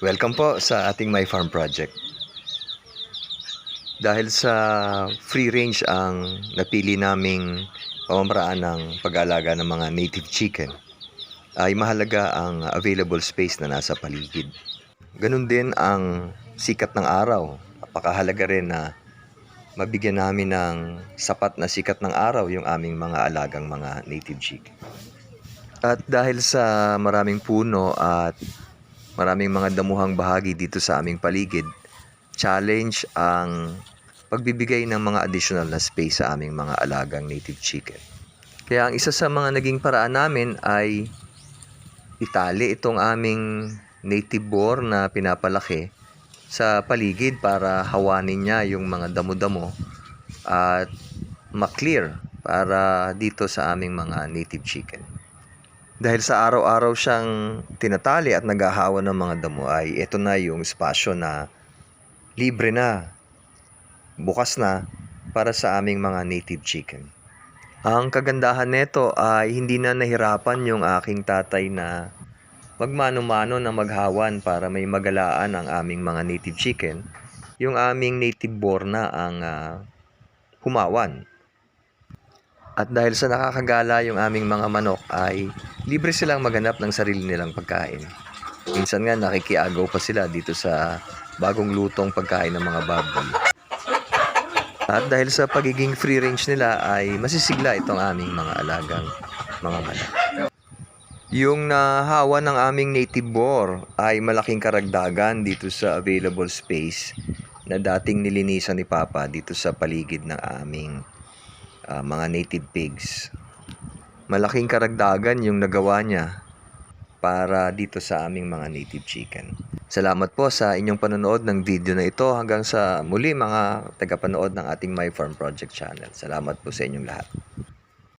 Welcome po sa ating My Farm Project. Dahil sa free range ang napili naming pamamaraan ng pag-alaga ng mga native chicken, ay mahalaga ang available space na nasa paligid. Ganun din ang sikat ng araw. Napakahalaga rin na mabigyan namin ng sapat na sikat ng araw yung aming mga alagang mga native chicken. At dahil sa maraming puno at maraming mga damuhang bahagi dito sa aming paligid, challenge ang pagbibigay ng mga additional na space sa aming mga alagang native chicken. Kaya ang isa sa mga naging paraan namin ay itali itong aming native boar na pinapalaki sa paligid para hawanin niya yung mga damo-damo at maklear para dito sa aming mga native chicken. Dahil sa araw-araw siyang tinatali at naghahawa ng mga damo ay ito na yung espasyo na libre na, bukas na para sa aming mga native chicken. Ang kagandahan nito ay hindi na nahirapan yung aking tatay na magmano-mano na maghawan para may magalaan ang aming mga native chicken. Yung aming native boar na ang ah, humawan. At dahil sa nakakagala yung aming mga manok ay libre silang maghanap ng sarili nilang pagkain. Minsan nga nakikiagaw pa sila dito sa bagong lutong pagkain ng mga baboy. At dahil sa pagiging free range nila ay masisigla itong aming mga alagang mga manok. Yung nahawa ng aming native boar ay malaking karagdagan dito sa available space na dating nilinisan ni Papa dito sa paligid ng aming ah, mga native pigs. Malaking karagdagan yung nagawa niya para dito sa aming mga native chicken. Salamat po sa inyong panonood ng video na ito hanggang sa muli mga tagapanood ng ating My Farm Project channel. Salamat po sa inyong lahat.